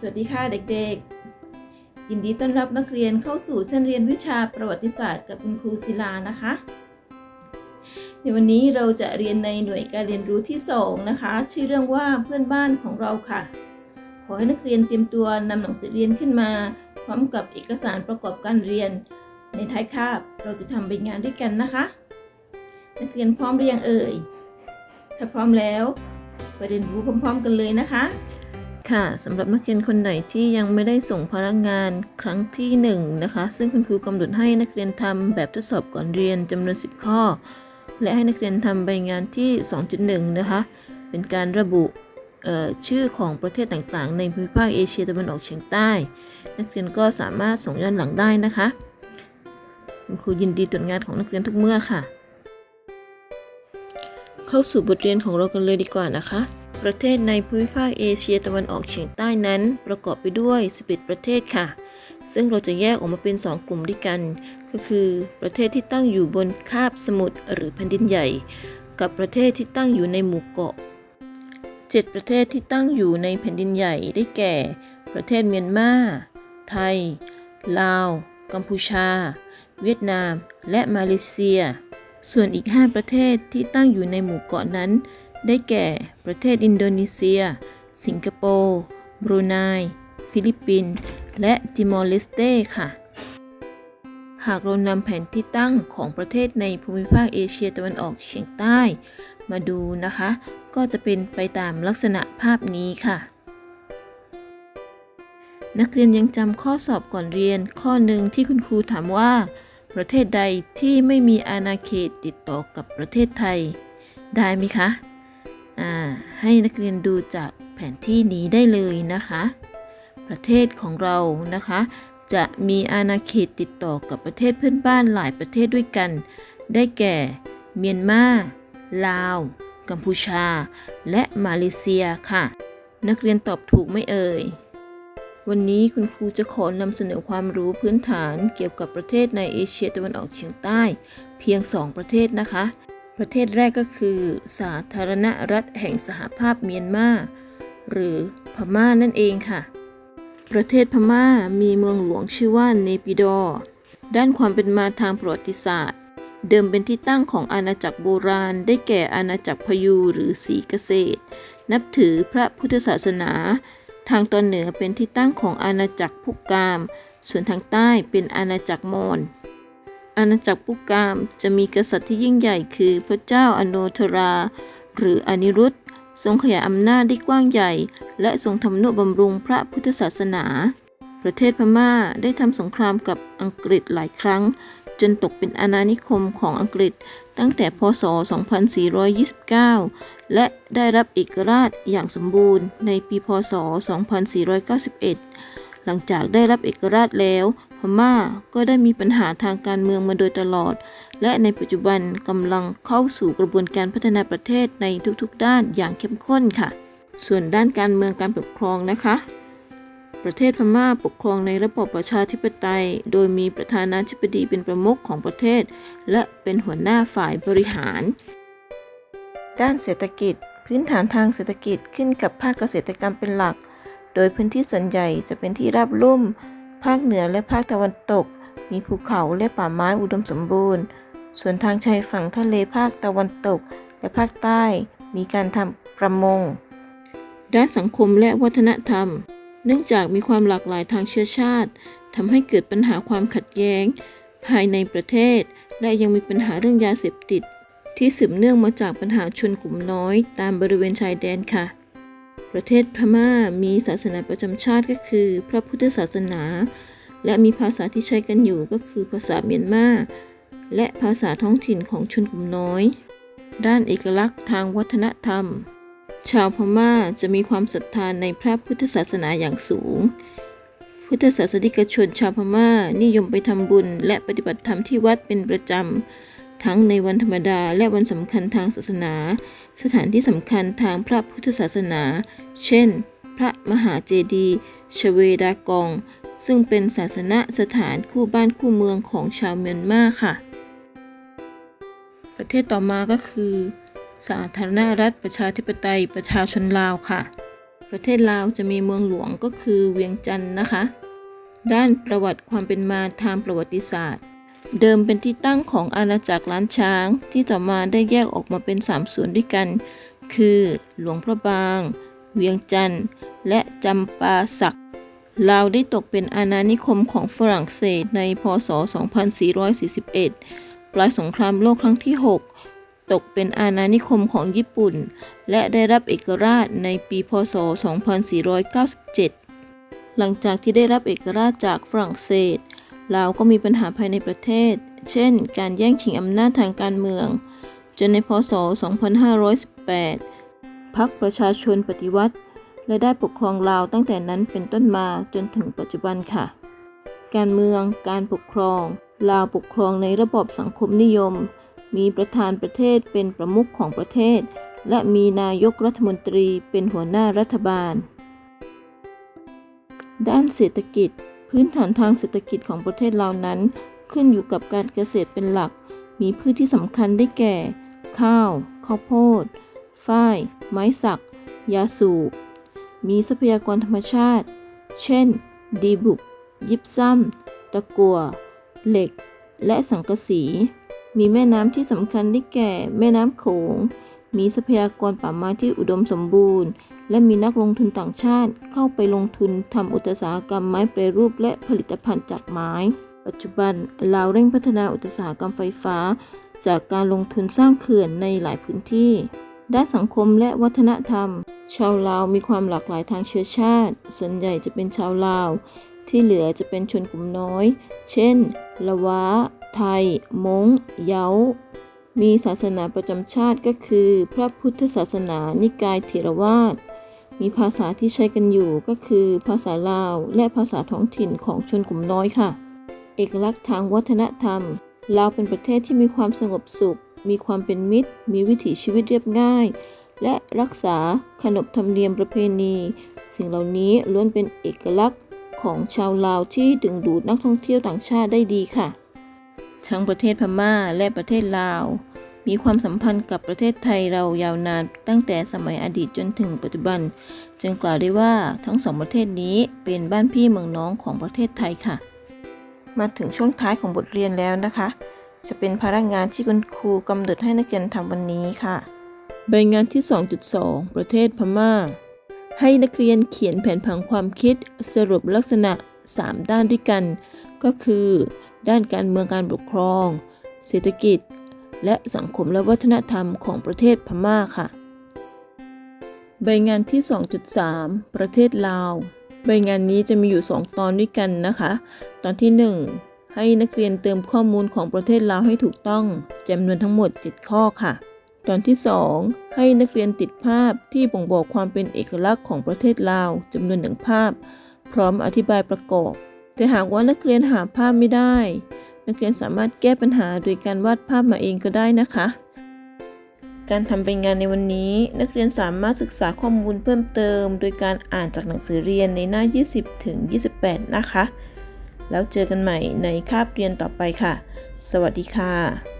สวัสดีค่ะเด็กๆ ยินดีต้อนรับนักเรียนเข้าสู่ชั้นเรียนวิชาประวัติศาสตร์กับคุณครูศิลานะคะ ในวันนี้เราจะเรียนในหน่วยการเรียนรู้ที่ 2 นะคะ ชื่อเรื่องว่าเพื่อนบ้านของเราค่ะ ขอให้นักเรียนเตรียมตัวนำหนังสือเรียนขึ้นมา พร้อมกับเอกสารประกอบการเรียน ในท้ายคาบเราจะทำใบงานด้วยกันนะคะ นักเรียนพร้อมหรือยังเอ่ยถ้าพร้อมแล้วไปเรียนรู้พร้อม ๆ กันเลยนะคะ ค่ะสำหรับนักเรียนคนไหนที่ยังไม่ได้ส่งพนักงานครั้งที่1นงนะคะ ซึ่งคุณครูกำหนดให้นักเรียนทำแบบทดสอบก่อนเรียนจำนวน 10 ข้อ และให้นักเรียนทำใบงานที่ 2.1 นะคะ เป็นการระบุชื่อของประเทศต่างๆ ในภูมิภาคเอเชียตะวันออกเฉียงใต้ นักเรียนก็สามารถส่งย้อนหลังได้นะคะ คุณครูยินดีตรวจงานของนักเรียนทุกเมื่อค่ะ เข้าสู่บทเรียนของเรากันเลยดีกว่านะคะ ประเทศในภูมิภาคเอเชียตะวันออกเฉียงใต้นั้น ประกอบไปด้วย 11 ประเทศค่ะ ซึ่งเราจะแยกออกมาเป็น 2 กลุ่มด้วยกัน ก็คือ ประเทศที่ตั้งอยู่บนคาบสมุทรหรือแผ่นดินใหญ่ กับประเทศที่ตั้งอยู่ในหมู่เกาะ 7 ประเทศที่ตั้งอยู่ในแผ่นดินใหญ่ได้แก่ ประเทศเมียนมา ไทย ลาว กัมพูชา เวียดนาม และมาเลเซีย ส่วนอีก 5 ประเทศที่ตั้งอยู่ในหมู่เกาะนั้น ได้แก่ ประเทศอินโดนีเซีย สิงคโปร์ บรูไน ฟิลิปปินส์ และติมอร์เลสเต้ค่ะ หากเรานำแผนที่ตั้งของประเทศในภูมิภาคเอเชียตะวันออกเฉียงใต้ มาดูนะคะ ก็จะเป็นไปตามลักษณะภาพนี้ค่ะ นักเรียนยังจำข้อสอบก่อนเรียนข้อหนึ่งที่คุณครูถามว่า ประเทศใดที่ไม่มีอาณาเขตติดต่อกับประเทศไทย ได้ไหมคะ ให้นักเรียนดูจากแผนที่นี้ได้เลยนะคะ ประเทศของเรานะคะ จะมีอาณาเขตติดต่อกับประเทศเพื่อนบ้านหลายประเทศด้วยกัน ได้แก่ เมียนมา ลาว กัมพูชา และมาเลเซียค่ะ นักเรียนตอบถูกไหม่เอ่ยวันนี้คุณครูจะขอนำเสนอความรู้พื้นฐานเกี่ยวกับประเทศในเอเชียตะวันออกเฉียงใต้ เพียง 2 ประเทศนะคะ ประเทศแรกก็คือ สาธารณรัฐแห่งสหภาพเมียนมา หรือพม่านั่นเองค่ะ ประเทศพม่ามีเมืองหลวงชื่อว่าเนปิดอร์ด้านความเป็นมาทางประวัติศาสตร์ เดิมเป็นที่ตั้งของอาณาจักรโบราณ ได้แก่อาณาจักรพยูหรือสีเกษตร นับถือพระพุทธศาสนา ทางตอนเหนือเป็นที่ตั้งของอาณาจักรพุกาม ส่วนทางใต้เป็นอาณาจักรมอญ อาณาจักรพุกามจะมีกษัตริย์ที่ยิ่งใหญ่คือพระเจ้าอโนทรา หรืออนิรุตทรงขยายอำนาจได้กว้างใหญ่ และทรงทำนุบำรุงพระพุทธศาสนา ประเทศพม่าได้ทำสงครามกับอังกฤษหลายครั้ง จนตกเป็นอาณานิคมของอังกฤษตั้งแต่พศ 2429 และได้รับเอกราชอย่างสมบูรณ์ในปีพศ 2491 หลังจากได้รับเอกราชแล้ว พม่าก็ได้มีปัญหาทางการเมืองมาโดยตลอด และในปัจจุบันกำลังเข้าสู่กระบวนการพัฒนาประเทศในทุกๆ ด้านอย่างเข้มข้นค่ะ ส่วนด้านการเมืองการปกครองนะคะ ประเทศพม่าปกครองในระบอบประชาธิปไตย โดยมีประธานาธิบดีเป็นประมุขของประเทศ และเป็นหัวหน้าฝ่ายบริหาร ด้านเศรษฐกิจ พื้นฐานทางเศรษฐกิจขึ้นกับภาคเกษตรกรรมเป็นหลัก โดยพื้นที่ส่วนใหญ่จะเป็นที่ราบลุ่ม ภาคเหนือและภาคตะวันตก มีภูเขาและป่าไม้อุดมสมบูรณ์ ส่วนทางชายฝั่งทะเลภาคตะวันตก และภาคใต้ มีการทำประมง ด้านสังคมและวัฒนธรรม เนื่องจากมีความหลากหลายทางเชื้อชาติทำให้เกิดปัญหาความขัดแย้ง ภายในประเทศ และยังมีปัญหาเรื่องยาเสพติด ที่สืบเนื่องมาจากปัญหาชนกลุ่มน้อย ตามบริเวณชายแดนค่ะ ประเทศพม่ามีศาสนาประจำชาติก็คือ พระพุทธศาสนา และมีภาษาที่ใช้กันอยู่ก็คือภาษาเมียนมาและภาษาท้องถิ่นของชนกลุ่มน้อย ด้านเอกลักษณ์ทางวัฒนธรรม ชาวพม่าจะมีความศรัทธานในพระพุทธศาสนาอย่างสูง พุทธศาสนิกชนชาวพม่านิยมไปทำบุญและปฏิบัติธรรมที่วัดเป็นประจำ ทั้งในวันธรรมดาและวันสำคัญทางศาสนา สถานที่สำคัญทางพระพุทธศาสนา เช่น พระมหาเจดีย์ชเวดากอง ซึ่งเป็นศาสนสถานคู่บ้านคู่เมืองของชาวเมียนมาค่ะ ประเทศต่อมาก็คือ สาธารณรัฐประชาธิปไตยประชาชนลาวค่ะ ประเทศลาวจะมีเมืองหลวงก็คือเวียงจันทร์นะคะ ด้านประวัติความเป็นมาทางประวัติศาสตร์ เดิมเป็นที่ตั้งของอาณาจักรล้านช้าง ที่ต่อมาได้แยกออกมาเป็นสามส่วนด้วยกัน คือ หลวงพระบาง เวียงจันทร์ และจำปาสักลาวได้ตกเป็นอาณานิคมของฝรั่งเศสในพศ 2441 ปลายสงครามโลกครั้งที่ 6 ตกเป็นอาณานิคมของญี่ปุ่น และได้รับเอกราชในปีพศ 2497 หลังจากที่ได้รับเอกราชจากฝรั่งเศส ลาวก็มีปัญหาภายในประเทศ เช่น การแย่งชิงอำนาจทางการเมือง จนในพศ 2518 พรรคประชาชนปฏิวัติ และได้ปกครองลาวตั้งแต่นั้นเป็นต้นมาจนถึงปัจจุบันค่ะ การเมือง การปกครอง ลาวปกครองในระบอบสังคมนิยม มีประธานประเทศเป็นประมุขของประเทศ และมีนายกรัฐมนตรีเป็นหัวหน้ารัฐบาล ด้านเศรษฐกิจ พื้นฐานทางเศรษฐกิจของประเทศลานั้น ขึ้นอยู่กับการเกษตรเป็นหลัก มีพืชที่สำคัญได้แก่ ข้าว ข้าวโพด ฝ้าย ไม้สัก ยาสูบ มีทรัพยากรธรรมชาติ เช่น ดีบุก ยิบซ้ำตะกั่วเหล็ก และสังกะสี มีแม่น้ำที่สำคัญได้แก่ แม่น้ำโขง มีทรัพยากรป่าไม้ที่อุดมสมบูรณ์ และมีนักลงทุนต่างชาติเข้าไปลงทุนทำอุตสาหกรรมไม้แปรรูปและผลิตภัณฑ์จากไม้ ปัจจุบันลาวเร่งพัฒนาอุตสาหกรรมไฟฟ้า จากการลงทุนสร้างเขื่อนในหลายพื้นที่ ด้านสังคมและวัฒนธรรม ชาวลาวมีความหลากหลายทางเชื้อชาติ ส่วนใหญ่จะเป็นชาวลาว ที่เหลือจะเป็นชนกลุ่มน้อย เช่น ละวะ ไทยม้งเยามีศาสนาประจำชาติก็คือ พระพุทธศาสนานิกายเถรวาท มีภาษาที่ใช้กันอยู่ก็คือภาษาลาวและภาษาท้องถิ่นของชนกลุ่มน้อยค่ะ เอกลักษณ์ทางวัฒนธรรมลาวเป็นประเทศที่มีความสงบสุข มีความเป็นมิตร มีวิถีชีวิตเรียบง่าย และรักษาขนบธรรมเนียมประเพณี สิ่งเหล่านี้ล้วนเป็นเอกลักษณ์ของชาวลาวที่ดึงดูดนักท่องเที่ยวต่างชาติได้ดีค่ะ ทั้งประเทศพม่าและประเทศลาว มีความสัมพันธ์กับประเทศไทยเรายาวนานตั้งแต่สมัยอดีตจนถึงปัจจุบัน จึงกล่าวได้ว่าทั้งสองประเทศนี้เป็นบ้านพี่เมืองน้องของประเทศไทยค่ะ มาถึงช่วงท้ายของบทเรียนแล้วนะคะ จะเป็นภาระงานที่คุณครูกำหนดให้นักเรียนทำวันนี้ค่ะ ใบงานที่ 2.2 ประเทศพม่า ให้นักเรียนเขียนแผนผังความคิดสรุปลักษณะ 3 ด้านด้วยกัน ก็คือ ด้านการเมืองการปกครอง เศรษฐกิจ และสังคมและวัฒนธรรมของประเทศพม่าค่ะ ใบงานที่ 2.3 ประเทศลาว ใบงานนี้จะมีอยู่ 2 ตอนด้วยกันนะคะ ตอนที่ 1 ให้นักเรียนเติมข้อมูลของประเทศลาวให้ถูกต้องจำนวนทั้งหมด 7 ข้อค่ะ ตอนที่ 2 ให้นักเรียนติดภาพที่บ่งบอกความเป็นเอกลักษณ์ของประเทศลาวจำนวนหนึ่งภาพ พร้อมอธิบายประกอบ แต่หากว่านักเรียนหาภาพไม่ได้ นักเรียนสามารถแก้ปัญหาโดยการวาดภาพมาเองก็ได้นะคะ การทำเป็นงานในวันนี้ นักเรียนสามารถศึกษาข้อมูลเพิ่มเติม โดยการอ่านจากหนังสือเรียนในหน้า 20 ถึง 28 นะคะ แล้วเจอกันใหม่ในคาบเรียนต่อไปค่ะ สวัสดีค่ะ